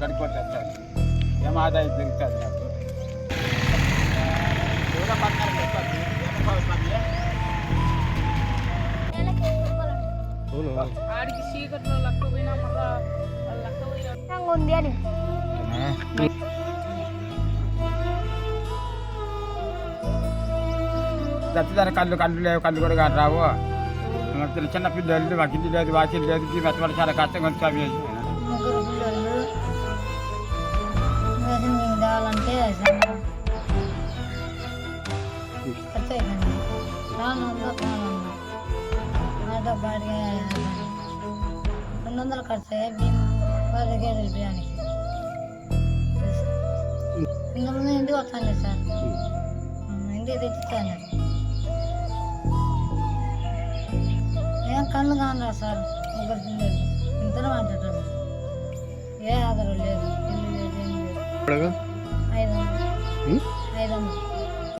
తిరుగుకుంటూ ఏం ఆదాయం పెరుగుతుంది నాకు. ఆడికి చీకట్లో లక్క పోయినా మళ్ళా లక్క పోయి అని. చచ్చిదాని కళ్ళు కళ్ళు లేవు కళ్ళు కూడా కాదు రావు. చిన్న పిల్లలు మాకు ఇల్లు లేదు వాకిల్ లేదు మెత్తబడి చాలా కష్టంగా ఉంది స్వామి. ముగ్గురు పిల్లలు రేషన్ బియ్యం తేవాలంటే చాలా ఖర్చు అయిపోయింది రాను ఉందా పోను ఉందా ఆటో రెండు వందలు ఖర్చు అయ్యాయి బియ్యం పది కేజీలు బియ్యానికి ఇంతకుముందు ఇంటికి వస్తాను సార్ ఇంటికి తెచ్చిస్తాను ఏం కళ్ళు కానరా సార్? ముగ్గురు పిల్లలు లేదు లేదు లేదు? ఐదు వందలు ఉం? ఐదు వందలు